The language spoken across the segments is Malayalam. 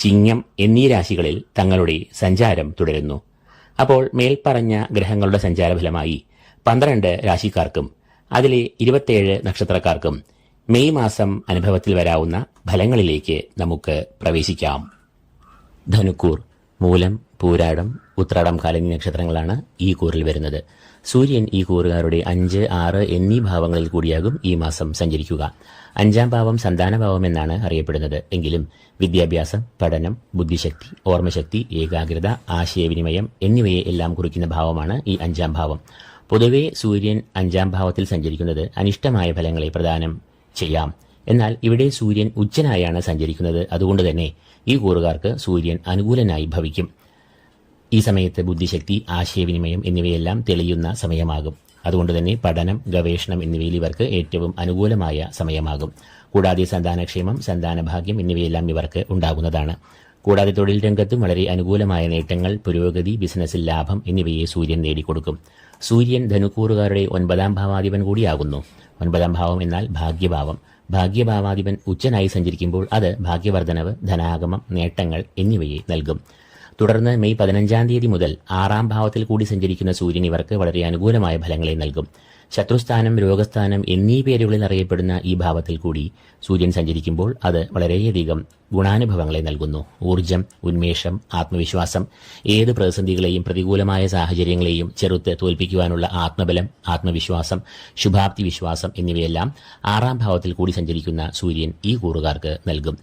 ചിങ്ങം എന്നീ രാശികളിൽ തങ്ങളുടെ സഞ്ചാരം തുടരുന്നു. അപ്പോൾ മേൽപ്പറഞ്ഞ ഗ്രഹങ്ങളുടെ സഞ്ചാരഫലമായി പന്ത്രണ്ട് രാശിക്കാർക്കും അതിലെ ഇരുപത്തിയേഴ് നക്ഷത്രക്കാർക്കും മെയ് മാസം അനുഭവത്തിൽ വരാവുന്ന ഫലങ്ങളിലേക്ക് നമുക്ക് പ്രവേശിക്കാം. ധനുക്കൂർ മൂലം പൂരാടം ഉത്രാടം കാലനി നക്ഷത്രങ്ങളാണ് ഈ കൂറിൽ വരുന്നത്. സൂര്യൻ ഈ കൂറുകാരുടെ അഞ്ച് ആറ് എന്നീ ഭാവങ്ങളിൽ കൂടിയാകും ഈ മാസം സഞ്ചരിക്കുക. അഞ്ചാം ഭാവം സന്താനഭാവം എന്നാണ് അറിയപ്പെടുന്നത്. എങ്കിലും വിദ്യാഭ്യാസം പഠനം ബുദ്ധിശക്തി ഓർമ്മശക്തി ഏകാഗ്രത ആശയവിനിമയം എന്നിവയെ എല്ലാം കുറിക്കുന്ന ഭാവമാണ് ഈ അഞ്ചാം ഭാവം. പൊതുവെ സൂര്യൻ അഞ്ചാം ഭാവത്തിൽ സഞ്ചരിക്കുന്നത് അനിഷ്ടമായ ഫലങ്ങളെ പ്രദാനം ചെയ്യാം. എന്നാൽ ഇവിടെ സൂര്യൻ ഉച്ചനായാണ് സഞ്ചരിക്കുന്നത്. അതുകൊണ്ട് തന്നെ ഈ കൂറുകാർക്ക് സൂര്യൻ അനുകൂലനായി ഭവിക്കും. ഈ സമയത്ത് ബുദ്ധിശക്തി ആശയവിനിമയം എന്നിവയെല്ലാം തെളിയുന്ന സമയമാകും. അതുകൊണ്ട് തന്നെ പഠനം ഗവേഷണം എന്നിവയിൽ ഇവർക്ക് ഏറ്റവും അനുകൂലമായ സമയമാകും. കൂടാതെ സന്താനക്ഷേമം സന്താനഭാഗ്യം എന്നിവയെല്ലാം ഇവർക്ക് ഉണ്ടാകുന്നതാണ്. കൂടാതെ തൊഴിൽ രംഗത്തും വളരെ അനുകൂലമായ നേട്ടങ്ങൾ പുരോഗതി ബിസിനസ്സിൽ ലാഭം എന്നിവയെ സൂര്യൻ നേടിക്കൊടുക്കും. സൂര്യൻ ധനുക്കൂറുകാരുടെ ഒൻപതാം ഭാവാധിപൻ കൂടിയാകുന്നു. ഒൻപതാം ഭാവം എന്നാൽ ഭാഗ്യഭാവം. ഭാഗ്യഭാവാധിപൻ ഉച്ചനായി സഞ്ചരിക്കുമ്പോൾ അത് ഭാഗ്യവർദ്ധനവ് ധനാഗമം നേട്ടങ്ങൾ എന്നിവയെ നൽകും. തുടർന്ന് മെയ് പതിനഞ്ചാം തീയതി മുതൽ ആറാം ഭാവത്തിൽ കൂടി സഞ്ചരിക്കുന്ന സൂര്യൻ ഇവർക്ക് വളരെ അനുകൂലമായ ഫലങ്ങളെ നൽകും. ശത്രുസ്ഥാനം രോഗസ്ഥാനം എന്നീ പേരുകളിൽ അറിയപ്പെടുന്ന ഈ ഭാവത്തിൽ കൂടി സൂര്യൻ സഞ്ചരിക്കുമ്പോൾ അത് വളരെയധികം ഗുണാനുഭവങ്ങളെ നൽകുന്നു. ഊർജം ഉന്മേഷം ആത്മവിശ്വാസം ഏത് പ്രതിസന്ധികളെയും പ്രതികൂലമായ സാഹചര്യങ്ങളെയും ചെറുത്ത് തോൽപ്പിക്കുവാനുള്ള ആത്മബലം ആത്മവിശ്വാസം ശുഭാപ്തി വിശ്വാസം എന്നിവയെല്ലാം ആറാം ഭാവത്തിൽ കൂടി സഞ്ചരിക്കുന്ന സൂര്യൻ ഈ കൂറുകാർക്ക് നൽകും.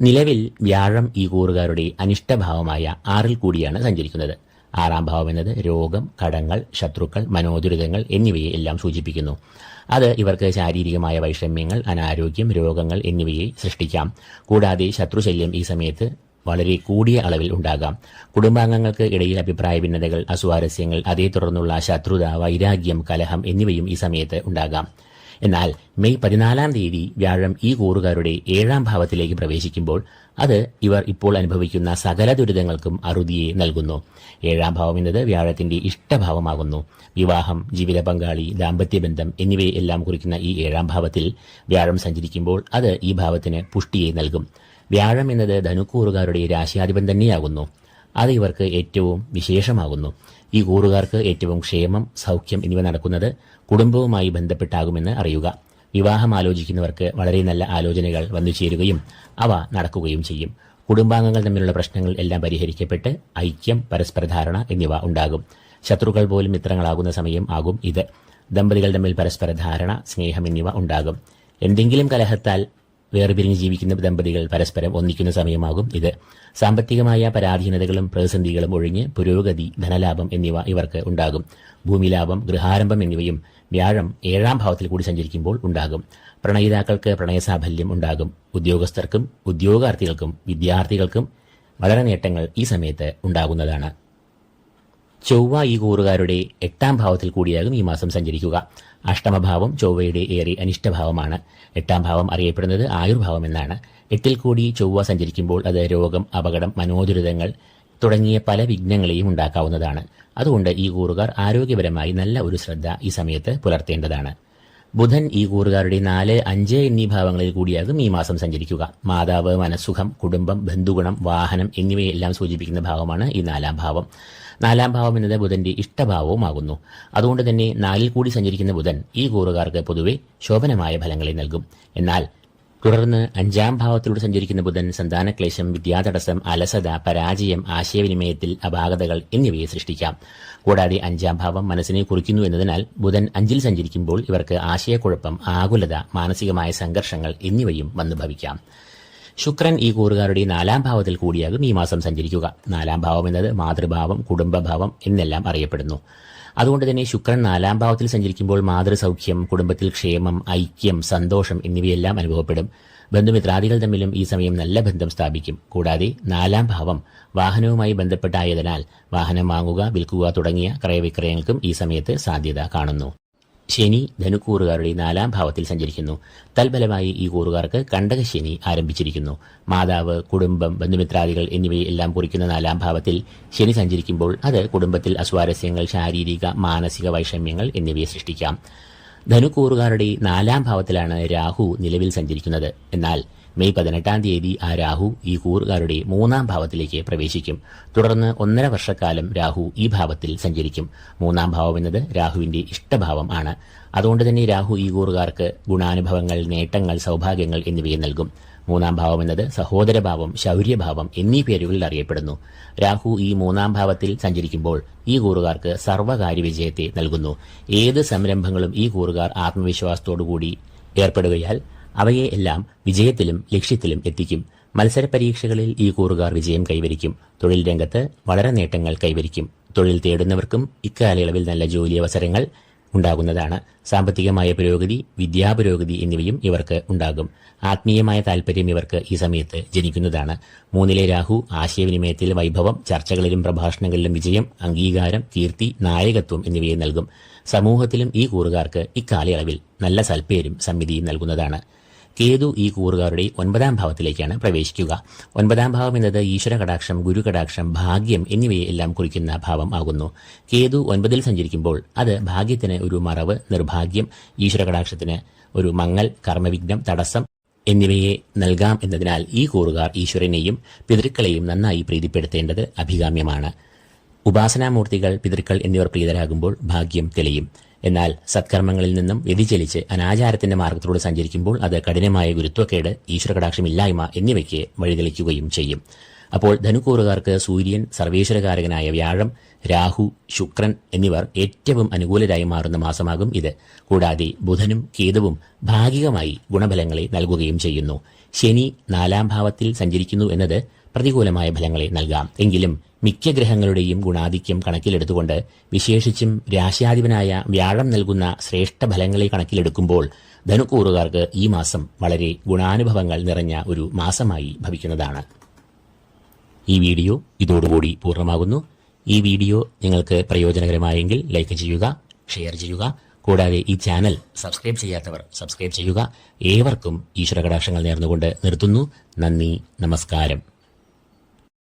നിലവിൽ വ്യാഴം ഈ കൂറുകാരുടെ അനിഷ്ടഭാവമായ ആറിൽ കൂടിയാണ് സഞ്ചരിക്കുന്നത്. ആറാം ഭാവം എന്നത് രോഗം കടങ്ങൾ ശത്രുക്കൾ മനോദുരിതങ്ങൾ എന്നിവയെ എല്ലാം സൂചിപ്പിക്കുന്നു. അത് ഇവർക്ക് ശാരീരികമായ വൈഷമ്യങ്ങൾ അനാരോഗ്യം രോഗങ്ങൾ എന്നിവയെ സൃഷ്ടിക്കാം. കൂടാതെ ശത്രുശല്യം ഈ സമയത്ത് വളരെ കൂടിയ അളവിൽ ഉണ്ടാകാം. കുടുംബാംഗങ്ങൾക്ക് ഇടയിൽ അഭിപ്രായ ഭിന്നതകൾ അസ്വാരസ്യങ്ങൾ അതേ തുടർന്നുള്ള ശത്രുത വൈരാഗ്യം കലഹം എന്നിവയും ഈ സമയത്ത് ഉണ്ടാകാം. എന്നാൽ മെയ് പതിനാലാം തീയതി വ്യാഴം ഈ കൂറുകാരുടെ ഏഴാം ഭാവത്തിലേക്ക് പ്രവേശിക്കുമ്പോൾ അത് ഇവർ ഇപ്പോൾ അനുഭവിക്കുന്ന സകല ദുരിതങ്ങൾക്കും അറുതിയെ നൽകുന്നു. ഏഴാം ഭാവം എന്നത് വ്യാഴത്തിന്റെ ഇഷ്ടഭാവമാകുന്നു. വിവാഹം ജീവിത പങ്കാളി ദാമ്പത്യബന്ധം എന്നിവയെ എല്ലാം കുറിക്കുന്ന ഈ ഏഴാം ഭാവത്തിൽ വ്യാഴം സഞ്ചരിക്കുമ്പോൾ അത് ഈ ഭാവത്തിന് പുഷ്ടിയെ നൽകും. വ്യാഴം എന്നത് ധനുക്കൂറുകാരുടെ രാശിയാധിപൻ തന്നെയാകുന്നു. അത് ഇവർക്ക് ഏറ്റവും വിശേഷമാകുന്നു. ഈ കൂറുകാർക്ക് ഏറ്റവും ക്ഷേമം സൗഖ്യം എന്നിവ നടക്കുന്നത് കുടുംബവുമായി ബന്ധപ്പെട്ടാകുമെന്ന് അറിയുക. വിവാഹം ആലോചിക്കുന്നവർക്ക് വളരെ നല്ല ആലോചനകൾ വന്നു ചേരുകയും അവ നടക്കുകയും ചെയ്യും. കുടുംബാംഗങ്ങൾ തമ്മിലുള്ള പ്രശ്നങ്ങൾ എല്ലാം പരിഹരിക്കപ്പെട്ട് ഐക്യം പരസ്പരധാരണ എന്നിവ ഉണ്ടാകും. ശത്രുക്കൾ പോലും മിത്രങ്ങളാകുന്ന സമയം ആകും ഇത്. ദമ്പതികൾ തമ്മിൽ പരസ്പര ധാരണ സ്നേഹം എന്നിവ ഉണ്ടാകും. എന്തെങ്കിലും കലഹത്താൽ വേർപിരിഞ്ഞ് ജീവിക്കുന്ന ദമ്പതികൾ പരസ്പരം ഒന്നിക്കുന്ന സമയമാകും ഇത്. സാമ്പത്തികമായ പരാധീനതകളും പ്രതിസന്ധികളും ഒഴിഞ്ഞ് പുരോഗതി ധനലാഭം എന്നിവ ഇവർക്ക് ഉണ്ടാകും. ഭൂമിലാഭം ഗൃഹാരംഭം എന്നിവയും വ്യാഴം ഏഴാം ഭാവത്തിൽ കൂടി സഞ്ചരിക്കുമ്പോൾ ഉണ്ടാകും. പ്രണയിതാക്കൾക്ക് പ്രണയസാഫല്യം ഉണ്ടാകും. ഉദ്യോഗസ്ഥർക്കും ഉദ്യോഗാർത്ഥികൾക്കും വിദ്യാർത്ഥികൾക്കും വളരെ നേട്ടങ്ങൾ ഈ സമയത്ത് ഉണ്ടാകുന്നതാണ്. ചൊവ്വ ഈ കൂറുകാരുടെ എട്ടാം ഭാവത്തിൽ കൂടിയാകും ഈ മാസം സഞ്ചരിക്കുക. അഷ്ടമഭാവം ചൊവ്വയുടെ ഏറെ അനിഷ്ടഭാവമാണ്. എട്ടാം ഭാവം അറിയപ്പെടുന്നത് ആയുർഭാവം എന്നാണ്. എട്ടിൽ കൂടി ചൊവ്വ സഞ്ചരിക്കുമ്പോൾ അത് രോഗം അപകടം മനോദുരിതങ്ങൾ തുടങ്ങിയ പല വിഘ്നങ്ങളെയും ഉണ്ടാക്കാവുന്നതാണ്. അതുകൊണ്ട് ഈ കൂറുകാർ ആരോഗ്യപരമായി നല്ല ഒരു ശ്രദ്ധ ഈ സമയത്ത് പുലർത്തേണ്ടതാണ്. ബുധൻ ഈ കൂറുകാരുടെ നാല് അഞ്ച് എന്നീ ഭാവങ്ങളിൽ കൂടിയാകും ഈ മാസം സഞ്ചരിക്കുക. മാതാവ് മനസ്സുഖം കുടുംബം ബന്ധുഗുണം വാഹനം എന്നിവയെല്ലാം സൂചിപ്പിക്കുന്ന ഭാവമാണ് ഈ നാലാം ഭാവം. നാലാം ഭാവം എന്നത് ബുധന്റെ ഇഷ്ടഭാവവുമാകുന്നു. അതുകൊണ്ട് തന്നെ നാലിൽ കൂടി സഞ്ചരിക്കുന്ന ബുധൻ ഈ കൂറുകാർക്ക് പൊതുവെ ശോഭനമായ ഫലങ്ങളെ നൽകും. എന്നാൽ തുടർന്ന് അഞ്ചാം ഭാവത്തിലൂടെ സഞ്ചരിക്കുന്ന ബുധൻ സന്താനക്ലേശം വിദ്യാതടസ്സം അലസത പരാജയം ആശയവിനിമയത്തിൽ അപാകതകൾ എന്നിവയെ സൃഷ്ടിക്കാം. കൂടാതെ അഞ്ചാം ഭാവം മനസ്സിനെ കുറിക്കുന്നു എന്നതിനാൽ ബുധൻ അഞ്ചിൽ സഞ്ചരിക്കുമ്പോൾ ഇവർക്ക് ആശയക്കുഴപ്പം ആകുലത മാനസികമായ സംഘർഷങ്ങൾ എന്നിവയും വന്നു ഭവിക്കാം ശുക്രൻ ഈ കൂറുകാരുടെ നാലാം ഭാവത്തിൽ കൂടിയാകും ഈ മാസം സഞ്ചരിക്കുക. നാലാം ഭാവം എന്നത് മാതൃഭാവം കുടുംബഭാവം എന്നെല്ലാം അറിയപ്പെടുന്നു. അതുകൊണ്ട് തന്നെ ശുക്രൻ നാലാം ഭാവത്തിൽ സഞ്ചരിക്കുമ്പോൾ മാതൃസൗഖ്യം കുടുംബത്തിൽ ക്ഷേമം ഐക്യം സന്തോഷം എന്നിവയെല്ലാം അനുഭവപ്പെടും. ബന്ധുമിത്രാദികൾ തമ്മിലും ഈ സമയം നല്ല ബന്ധം സ്ഥാപിക്കും. കൂടാതെ നാലാം ഭാവം വാഹനവുമായി ബന്ധപ്പെട്ടായതിനാൽ വാഹനം വാങ്ങുക വിൽക്കുക തുടങ്ങിയ ക്രയവിക്രയങ്ങൾക്കും ഈ സമയത്ത് സാധ്യത കാണുന്നു. ശനി ധനുക്കൂറുകാരുടെ നാലാം ഭാവത്തിൽ സഞ്ചരിക്കുന്നു. തൽഫലമായി ഈ കൂറുകാർക്ക് കണ്ടകശനി ആരംഭിച്ചിരിക്കുന്നു. മാതാവ് കുടുംബം ബന്ധുമിത്രാദികൾ എന്നിവയെല്ലാം കുറിക്കുന്ന നാലാം ഭാവത്തിൽ ശനി സഞ്ചരിക്കുമ്പോൾ അത് കുടുംബത്തിൽ അസ്വാരസ്യങ്ങൾ ശാരീരിക മാനസിക വൈഷമ്യങ്ങൾ എന്നിവയെ സൃഷ്ടിക്കാം. ധനുക്കൂറുകാരുടെ നാലാം ഭാവത്തിലാണ് രാഹു നിലവിൽ സഞ്ചരിക്കുന്നത്. എന്നാൽ മെയ് പതിനെട്ടാം തീയതി ആ രാഹു ഈ കൂറുകാരുടെ മൂന്നാം ഭാവത്തിലേക്ക് പ്രവേശിക്കും. തുടർന്ന് ഒന്നര വർഷക്കാലം രാഹു ഈ ഭാവത്തിൽ സഞ്ചരിക്കും. മൂന്നാം ഭാവം എന്നത് രാഹുവിന്റെ ഇഷ്ടഭാവം ആണ്. അതുകൊണ്ട് തന്നെ രാഹു ഈ കൂറുകാർക്ക് ഗുണാനുഭവങ്ങൾ നേട്ടങ്ങൾ സൗഭാഗ്യങ്ങൾ എന്നിവയെ നൽകും. മൂന്നാം ഭാവം എന്നത് സഹോദരഭാവം ശൗര്യഭാവം എന്നീ പേരുകളിൽ അറിയപ്പെടുന്നു. രാഹു ഈ മൂന്നാം ഭാവത്തിൽ സഞ്ചരിക്കുമ്പോൾ ഈ കൂറുകാർക്ക് സർവകാര്യ വിജയത്തെ നൽകുന്നു. ഏത് സംരംഭങ്ങളും ഈ കൂറുകാർ ആത്മവിശ്വാസത്തോടുകൂടി ഏർപ്പെടുകയാൽ അവയെ എല്ലാം വിജയത്തിലും ലക്ഷ്യത്തിലും എത്തിക്കും. മത്സര പരീക്ഷകളിൽ ഈ കൂറുകാർ വിജയം കൈവരിക്കും. തൊഴിൽ രംഗത്ത് വളരെ നേട്ടങ്ങൾ കൈവരിക്കും. തൊഴിൽ തേടുന്നവർക്കും ഇക്കാലയളവിൽ നല്ല ജോലി അവസരങ്ങൾ ഉണ്ടാകുന്നതാണ്. സാമ്പത്തികമായ പുരോഗതി വിദ്യാപുരോഗതി എന്നിവയും ഇവർക്ക് ഉണ്ടാകും. ആത്മീയമായ താൽപര്യം ഇവർക്ക് ഈ സമയത്ത് ജനിക്കുന്നതാണ്. മൂന്നിലെ രാഹു ആശയവിനിമയത്തിൽ വൈഭവം ചർച്ചകളിലും പ്രഭാഷണങ്ങളിലും വിജയം അംഗീകാരം കീർത്തി നായകത്വം എന്നിവയെ നൽകും. സമൂഹത്തിലും ഈ കൂറുകാർക്ക് ഇക്കാലയളവിൽ നല്ല സൽപ്പേരും സമിതിയും നൽകുന്നതാണ്. കേതു ഈ കൂറുകാരുടെ ഒൻപതാം ഭാവത്തിലേക്കാണ് പ്രവേശിക്കുക. ഒൻപതാം ഭാവം എന്നത് ഈശ്വര കടാക്ഷം ഗുരു കടാക്ഷം ഭാഗ്യം എന്നിവയെ എല്ലാം കുറിക്കുന്ന ഭാവം ആകുന്നു. കേതു ഒൻപതിൽ സഞ്ചരിക്കുമ്പോൾ അത് ഭാഗ്യത്തിന് ഒരു മറവ് നിർഭാഗ്യം ഈശ്വര കടാക്ഷത്തിന് ഒരു മങ്ങൽ കർമ്മവിഘ്നം തടസ്സം എന്നിവയെ നൽകാം എന്നതിനാൽ ഈ കൂറുകാർ ഈശ്വരനെയും പിതൃക്കളെയും നന്നായി പ്രീതിപ്പെടുത്തേണ്ടത് അഭികാമ്യമാണ്. ഉപാസനാമൂർത്തികൾ പിതൃക്കൾ എന്നിവർ പ്രീതരാകുമ്പോൾ ഭാഗ്യം തെളിയും. എന്നാൽ സത്കർമ്മങ്ങളിൽ നിന്നും വ്യതിചലിച്ച് അനാചാരത്തിന്റെ മാർഗത്തിലൂടെ സഞ്ചരിക്കുമ്പോൾ അത് കഠിനമായ ഗുരുത്വക്കേട് ഈശ്വരകടാക്ഷമില്ലായ്മ എന്നിവയ്ക്ക് വഴിതെളിക്കുകയും ചെയ്യും. അപ്പോൾ ധനുക്കൂറുകാർക്ക് സൂര്യൻ സർവേശ്വരകാരകനായ വ്യാഴം രാഹു ശുക്രൻ എന്നിവർ ഏറ്റവും അനുകൂലരായി മാറുന്ന മാസമാകും ഇത്. കൂടാതെ ബുധനും കേതുവും ഭാഗികമായി ഗുണഫലങ്ങളെ നൽകുകയും ചെയ്യുന്നു. ശനി നാലാം ഭാവത്തിൽ സഞ്ചരിക്കുന്നു എന്നത് പ്രതികൂലമായ ഫലങ്ങളെ നൽകാം. എങ്കിലും മിക്ക ഗ്രഹങ്ങളുടെയും ഗുണാധിക്യം കണക്കിലെടുത്തുകൊണ്ട് വിശേഷിച്ചും രാശ്യാധിപനായ വ്യാഴം നൽകുന്ന ശ്രേഷ്ഠ ഫലങ്ങളെ കണക്കിലെടുക്കുമ്പോൾ ധനുക്കൂറുകാർക്ക് ഈ മാസം വളരെ ഗുണാനുഭവങ്ങൾ നിറഞ്ഞ ഒരു മാസമായി ഭവിക്കുന്നതാണ്. ഈ വീഡിയോ ഇതോടുകൂടി പൂർണമാകുന്നു. ഈ വീഡിയോ നിങ്ങൾക്ക് പ്രയോജനകരമായെങ്കിൽ ലൈക്ക് ചെയ്യുക ഷെയർ ചെയ്യുക. കൂടാതെ ഈ ചാനൽ സബ്സ്ക്രൈബ് ചെയ്യാത്തവർ സബ്സ്ക്രൈബ് ചെയ്യുക. ഏവർക്കും ഈശ്വര കടാക്ഷങ്ങൾ നേർന്നുകൊണ്ട് നിർത്തുന്നു. നന്ദി നമസ്കാരം.